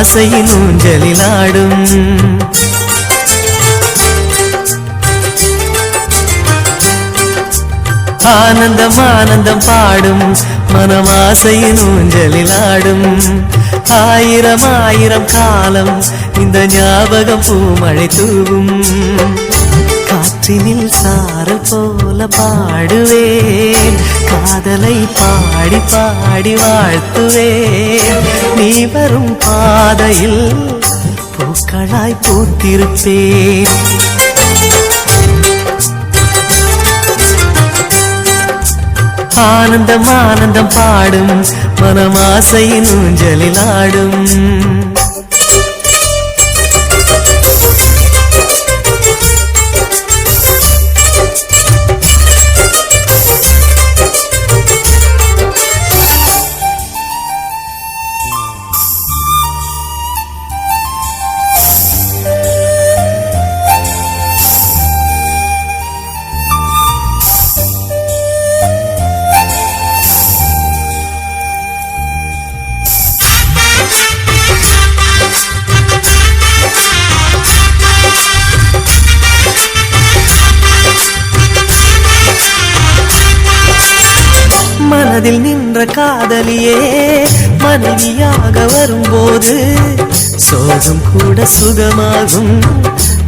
பாடும் மனமாசையின் ஊஞ்சலில் ஆடும். ஆனந்தம் ஆனந்தம் பாடும் மனமாசையின் ஊஞ்சலில் ஆடும். ஆயிரம் ஆயிரம் காலம் இந்த ஞாபகம் பூமழை தூவும். காற்றினில் சாரல் போல பாடுவேன். காதலை பாடி பாடி வாழ்த்துவேன். நீ வரும் பாதையில் பூக்களாய் பூத்திருப்பேன். ஆனந்தம் ஆனந்தம் பாடும் மனமாசையின் ஊஞ்சலில் ஆடும். காதலியே மனைவியாக வரும்போது சோகம் கூட சுகமாகும்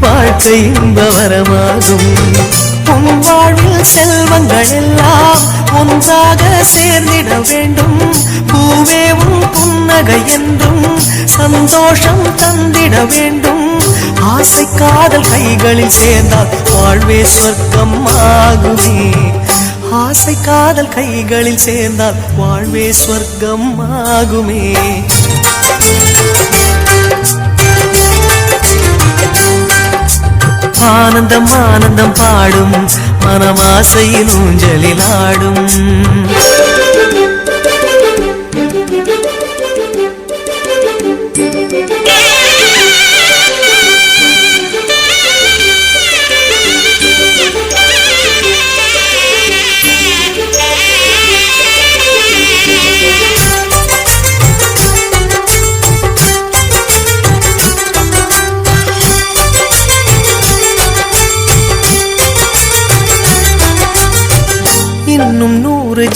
வாழ்க்கை இன்பவரமாகும் உன் வாழ்வில் செல்வங்கள் எல்லாம் ஒன்றாக சேர்ந்திட வேண்டும். பூவே உன் புன்னகை என்றும் சந்தோஷம் தந்திட வேண்டும். ஆசை காதல் கைகளில் சேர்ந்தால் வாழ்வே சொர்க்கம் ஆகுமே ஆசை காதல் கைகளில் சேர்ந்தால் வாழ்வே ஸ்வர்க்கம் ஆகுமே. ஆனந்தம் ஆனந்தம் பாடும் மனமாசையின் ஊஞ்சலில் ஆடும்.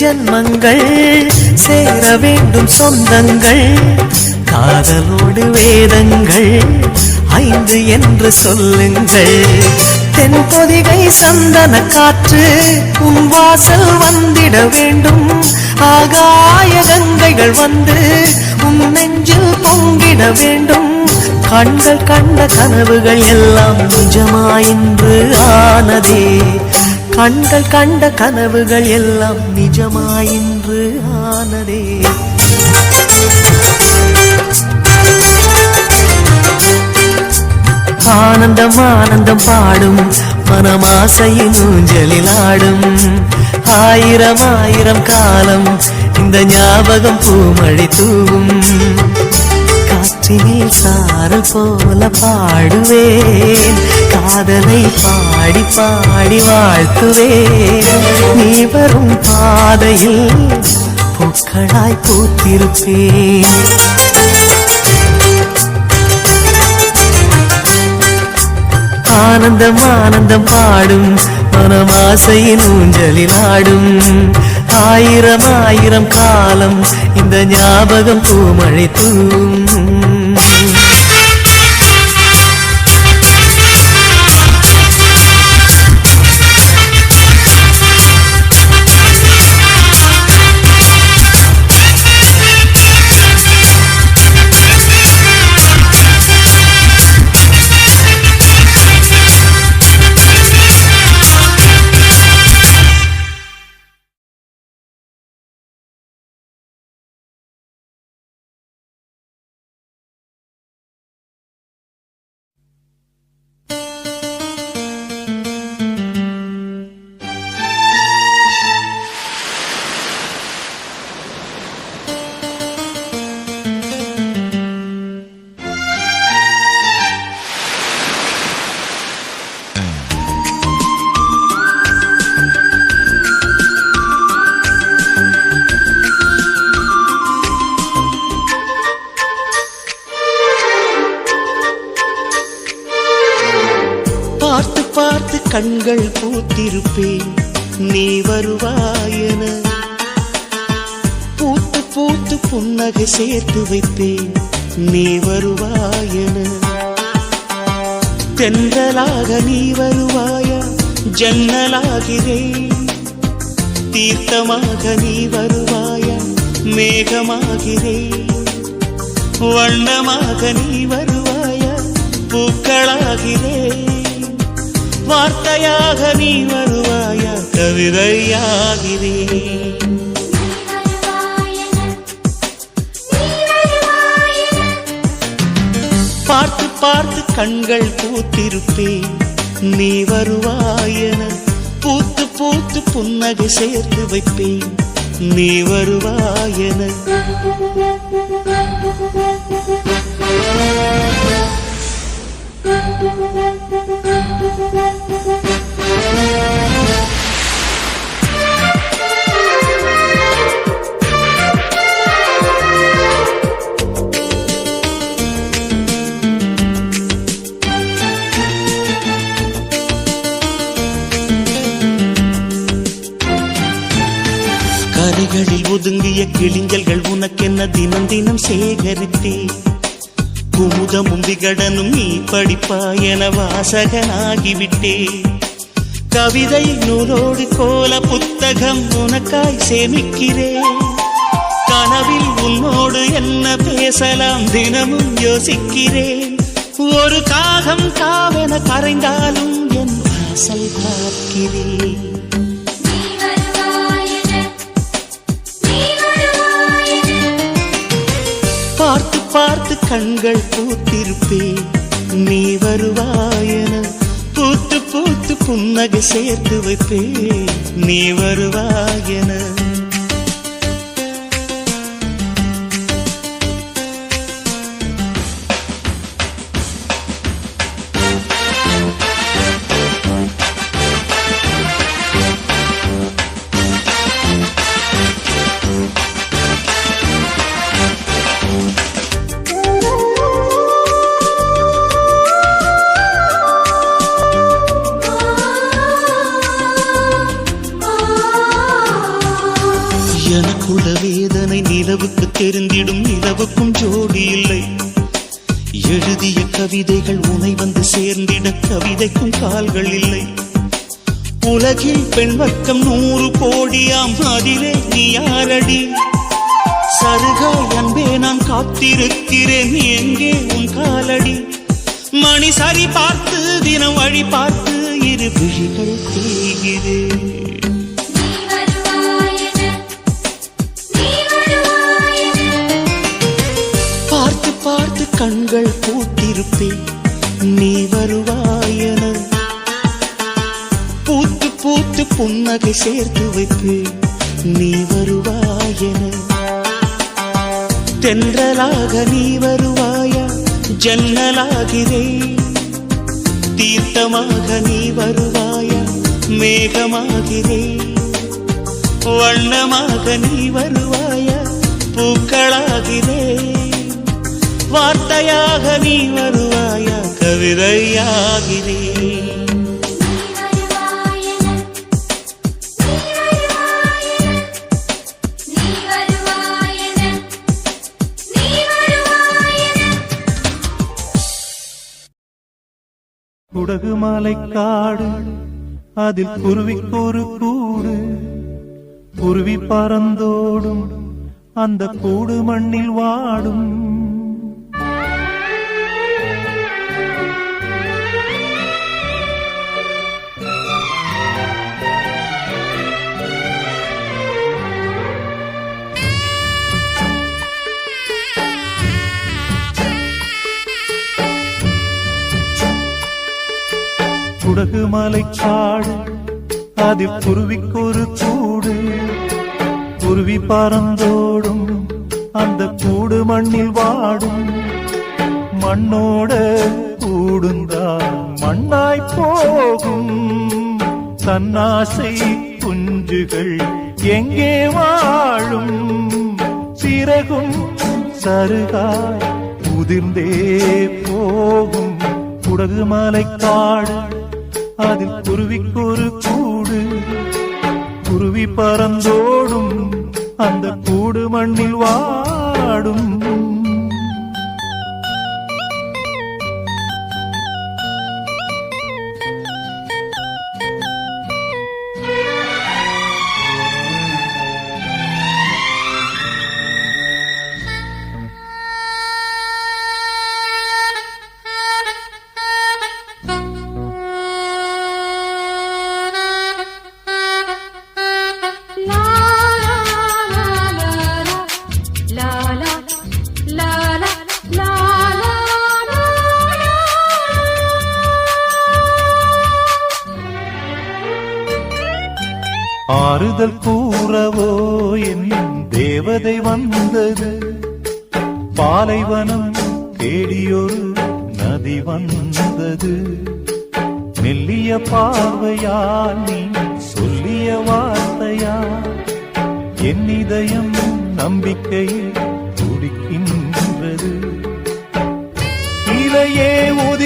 ஜன்மங்கள் சேர வேண்டும் சொந்தங்கள் காதலோடு வேதங்கள் ஐந்து என்று சொல்லுங்கள். தென்பொதிகை சந்தன காற்று உன் வாசல் வந்திட வேண்டும். ஆகாய கங்கைகள் வந்து உன் நெஞ்சில் பொங்கிட வேண்டும். கண்கள் கண்ட கனவுகள் எல்லாம் நிஜமாயின்று ஆனதே. கண்கள் கண்ட கனவுகள் எல்லாம் நிஜமாயின்று ஆனதே. ஆனந்தம் ஆனந்தம் பாடும் மனமாசையின் ஊஞ்சலில் ஆடும். ஆயிரம் ஆயிரம் காலம் இந்த ஞாபகம் பூமழை தூவும். காற்றினில் சாரல் போல பாடுவேன். காதலை பாடி பாடி வாழ்த்துவேன். நீ வரும் பாதையில் பூக்களாய் பூத்திருப்பேன். ஆனந்தம் ஆனந்தம் பாடும் மனமாசையின் ஊஞ்சலில் ஆடும். ஆயிரம் ஆயிரம் காலம் இந்த ஞாபகம் பூமழை தூவும். கண்கள் பூத்திருப்பேன் நீ வருவாயன. பூத்து பூத்து புன்னகை சேர்த்து வைப்பேன் நீ வருவாயன. தென்றலாக நீ வருவாயா ஜன்னலாகிறேன் தீர்த்தமாக நீ வருவாயா மேகமாகிறேன் வண்ணமாக நீ வருவாயா பூக்களாகிறேன் வார்த்தையாக நீ வருவாயா? கவிதையாகிறே. பார்த்து பார்த்து கண்கள் பூத்திருப்பே. நீ வருவாயன பூத்து பூத்து புன்னகை சேர்த்து வைப்பேன் நீ வருவாயன வருவாயென. கரைகளில் ஒதுங்கிய கிளிஞ்சல்கள் உனக்கென்ன தினம் தினம் சேகரித்தே? குமுதமும் விகடனும் நீ படிப்பா என வாசகனாகிவிட்டே கவிதை நூலோடு கோல புத்தகம் உனக்காய் சேமிக்கிறேன் கனவில் உன்னோடு என்ன பேசலாம் தினமும் யோசிக்கிறேன் ஒரு காகம் காவென கரைந்தாலும் என் வாசல் பார்க்கிறேன் பார்த்து பார்த்து கண்கள் பூத்திருப்பேன் நீ வருவாயன பூத்து பூத்து புன்னகை சேர்த்து வைப்பேன். நீ வருவாயன எனக்குள்ள வேதனை நிலவுக்கு தெரிந்திடும் நிலவுக்கும் ஜோடி இல்லை. எழுதிய கவிதைகள் உனை வந்து சேர்ந்திட கவிதைக்கும் கால்கள் இல்லை. உலகில் பெண் வர்க்கம் நூறு கோடியாம் அதிலே நீ யாரடி? சருகாய் அன்பே நான் காத்திருக்கிறேன் எங்கே உன் காலடி? மணி சரி பார்த்து தினம் வழி பார்த்து இரு விழிகள் தேய்கிறேன். கண்கள் பூத்திருப்பேன் நீ வருவாயன. பூத்து பூத்து புன்னகை சேர்த்து வைப்பேன் நீ வருவாயன. தென்றலாக நீ வருவாயா ஜன்னலாகிறேன் தீர்த்தமாக நீ வருவாயா மேகமாகிறேன் வண்ணமாக நீ வருவாயா பூக்களாகிறேன் வார்த்தையாக நீ வருவாயா? கவிதையாகிறே. குடகு மாலை காடு அதில் குருவிக்கொரு கூடு. குருவி பறந்தோடும் அந்த கூடு மண்ணில் வாடும். குடகு மலைச்சாடு அதில் குருவிக்கொரு கூடு குருவி பறந்தோடும் அந்த கூடு மண்ணில் வாடும். மண்ணோட கூடுந்தான் மண்ணாய் போகும். தன்னாசை குஞ்சுகள் எங்கே வாழும்? சிறகும் சருகாய் உதிர்ந்தே போகும். குடகு மலைக்காடு அதில் குருவிக்கொரு கூடு. குருவி பறந்தோடும் அந்த கூடு மண்ணில் வாடும்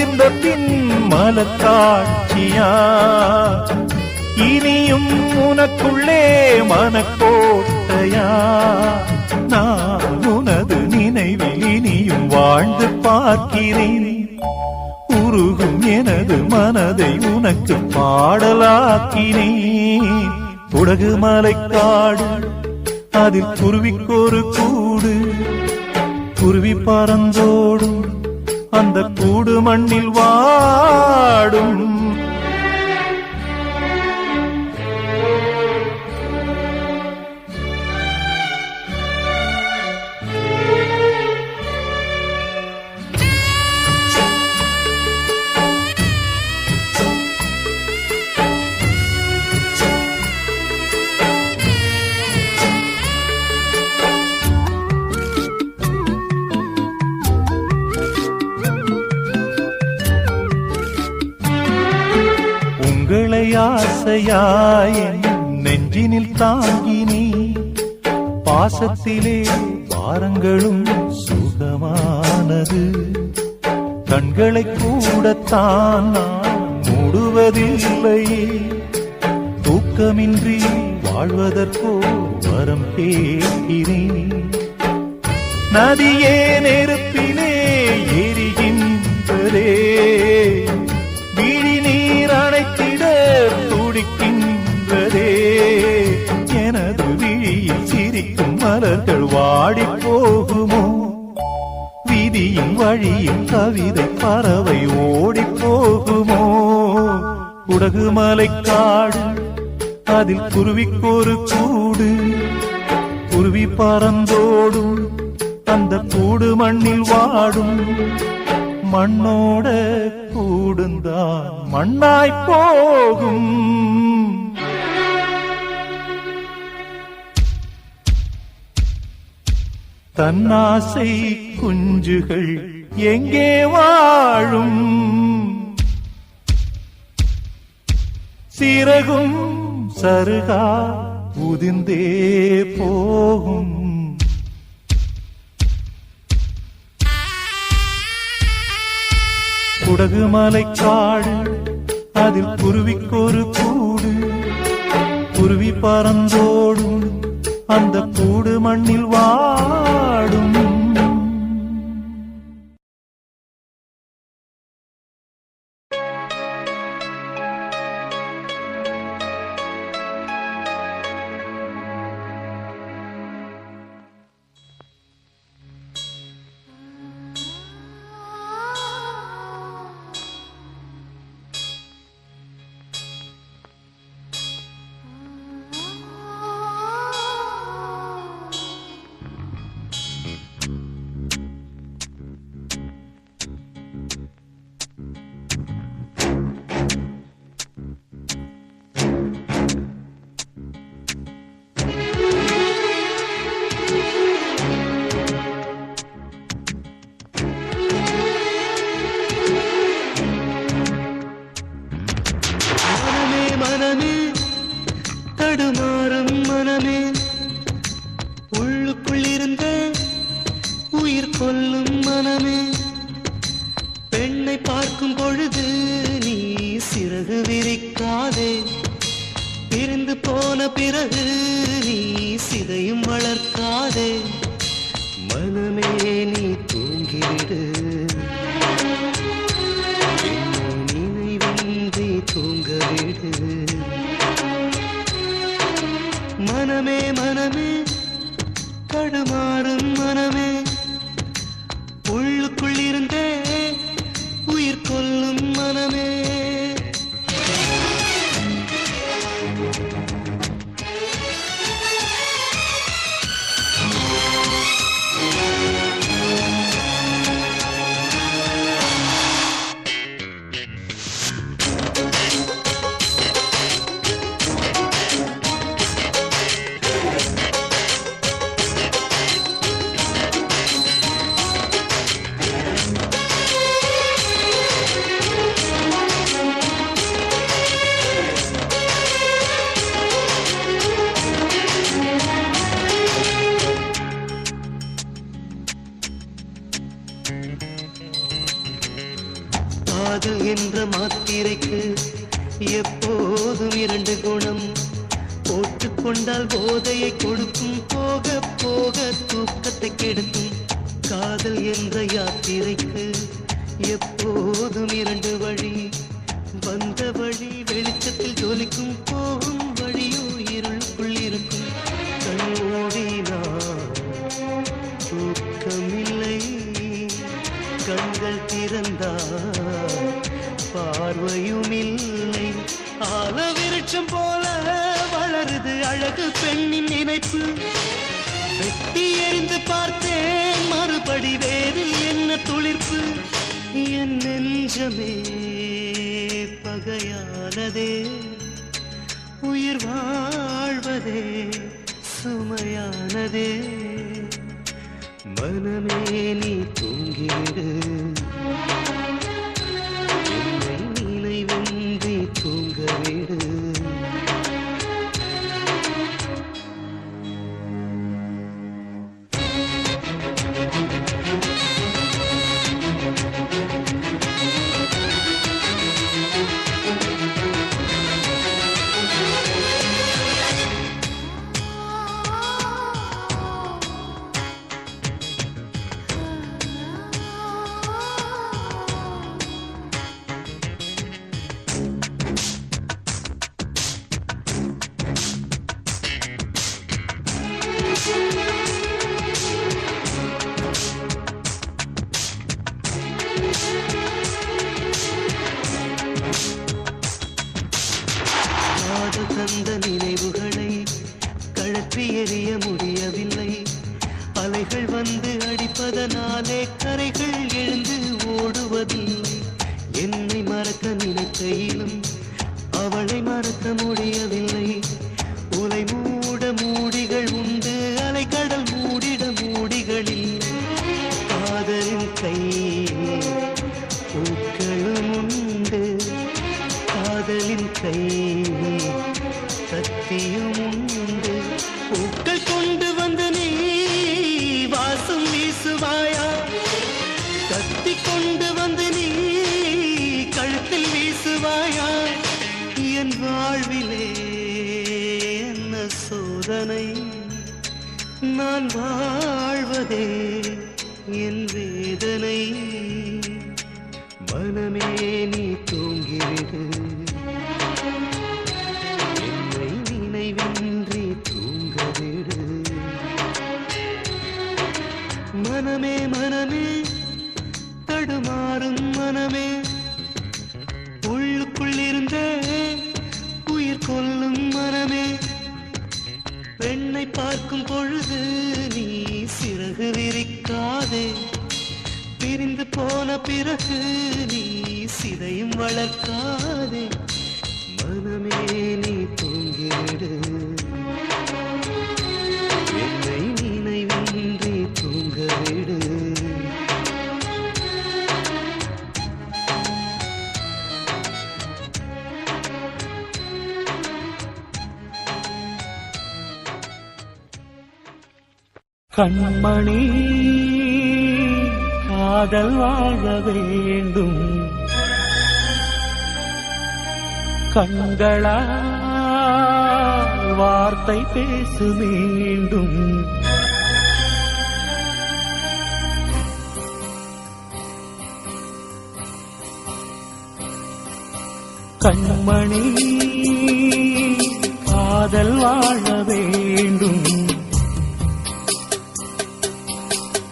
உதிர்ந்த பின் மலக்காட்சியா இனியும் உனக்குள்ளே மனக்கோட்டையா? நான் உனது நினைவில் இனியும் வாழ்ந்து பார்க்கிறேன். உருகும் எனது மனதை உனக்கு பாடலாக்கினேன். உடகு மலைக்காடு அதில் குருவிக்கொரு கூடு. குருவி பறந்தோடும் அந்த கூடு மண்ணில் வாடும். ஆசையாய் என் நெஞ்சினில் தாங்கினி பாசத்திலே பாரங்களும் சுகமானது. கண்களை கூடத்தான் நான் மூடுவதில்லையே. தூக்கமின்றி வாழ்வதற்கோ வரம் கேட்கிறேன். நதியே நெருப்பு மலர்கள் வாடி போகுமோ வீதியும் வழியும் கவிதை பறவை ஓடி போகுமோ குடகு காடு அதில் குருவிக்கொரு கூடு. குருவி பறந்தோடும் அந்த கூடு மண்ணில் வாடும். மண்ணோட கூடுந்தான் மண்ணாய் போகும். தன்னாசை குஞ்சுகள் எங்கே வாழும்? சிறகும் சருகா உதிர்ந்தே போகும். குடகு மலைக்காடு அதில் குருவிக்கொரு கூடு. குருவி பறந்தோடும் அந்த கூடு மண்ணில் வாடும் கொல்லும் மனமே. பெண்ணை பார்க்கும் பொழுது நீ சிறகு விரிக்காதே. பிரிந்து போன பிறகு நீ சிதையும் வளர்க்காதே. மனமே நீ கண்கள் திறந்தால் பார்வையும் இல்லை. ஆல விருட்சம் போல வளருது அழகு பெண்ணின் நினைப்பு. வெட்டி எறிந்து பார்த்தேன் மறுபடி வேறு என்ன துளிர்ப்பு? என் நெஞ்சமே பகையானதே. உயிர் வாழ்வதே சுமையானதே. மனமே நீ தூங்கிடு. என்னை நினைவின்றி தூங்கவிடு. காது வாழ்வதே என் வேதனை. விரிக்காதே. பிரிந்து போன பிறகு நீ சிதையும் வளர்க்காதே. மனமே நீ தூங்கிடு கண்மணி காதல் வாழ வேண்டும். கண்களா வார்த்தை பேசு மீண்டும். கண்மணி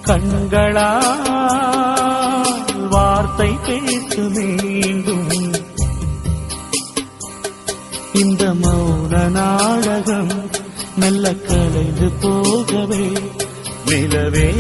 கண்களால் வார்த்தை பேசு மீண்டும். இந்த மௌன நாடகம் மெல்ல கலைந்து போகவே நிலவே.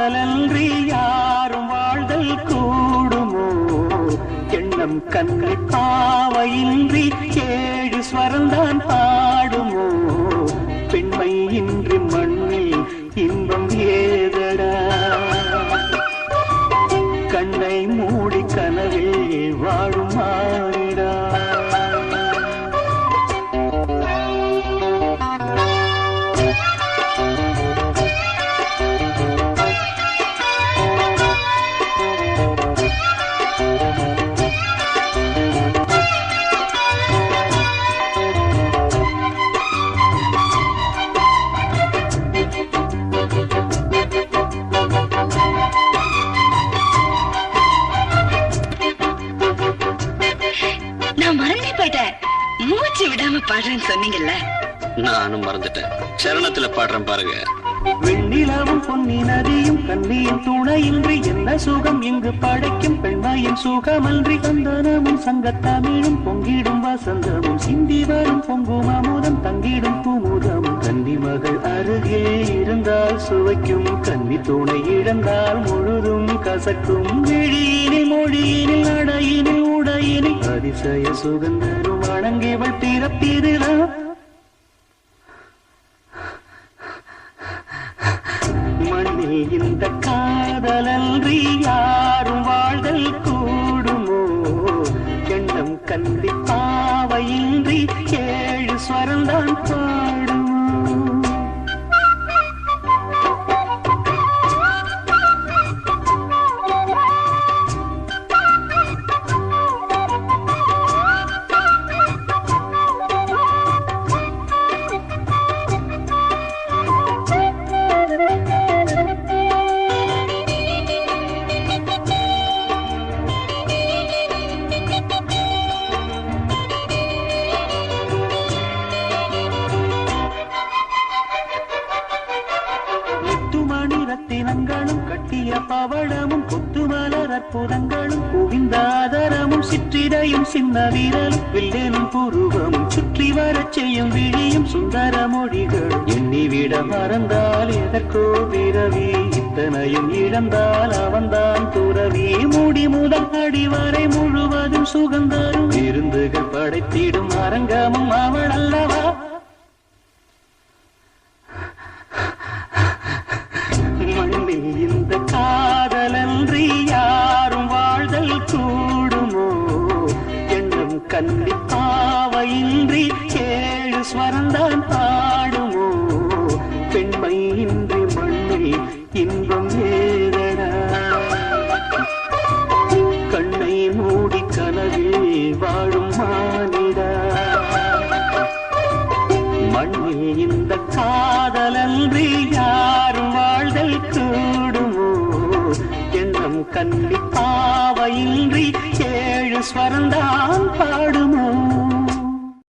காதலன்றி யாரும் வாழ்தல் கூடுமோ? எண்ணம் கண்கள் பாவையின்றி ஏழு ஸ்வரந்தான் நானும் மறந்துட்டேன். சரணத்துல பாடுறேன் பாருங்க. வெண்ணிலாவும் பொன்னி நதியும் கண்ணியும் துணையின்றி என்ன சுகம்? இங்கு படைக்கும் பெண்மையின் சுகமன்றி சந்தனமும் சங்கத்தமிழும் பொங்கிடும் வசந்தமும். சிந்தி வரும் பொங்கும் அமுதம் தங்கிடும் குமுதமும். கன்னி மகள் அருகே இருந்தால் சுவைக்கும் கன்னி துணை இழந்தால் முழுதும் கசக்கும். விழியினில் மொழியினில் நடையினில் உடையினில். அதிசய சுகந்தரும் வணங்கிவள் பிறப்பிருளா இத்தனையும் இழந்தால் அவன்தான் துறவி. மூடி முதல் அடிவரை முழுவதும் சுகந்தரும். விருந்துகள் படைத்திடும் அரங்கமும் அவள் அல்லவா?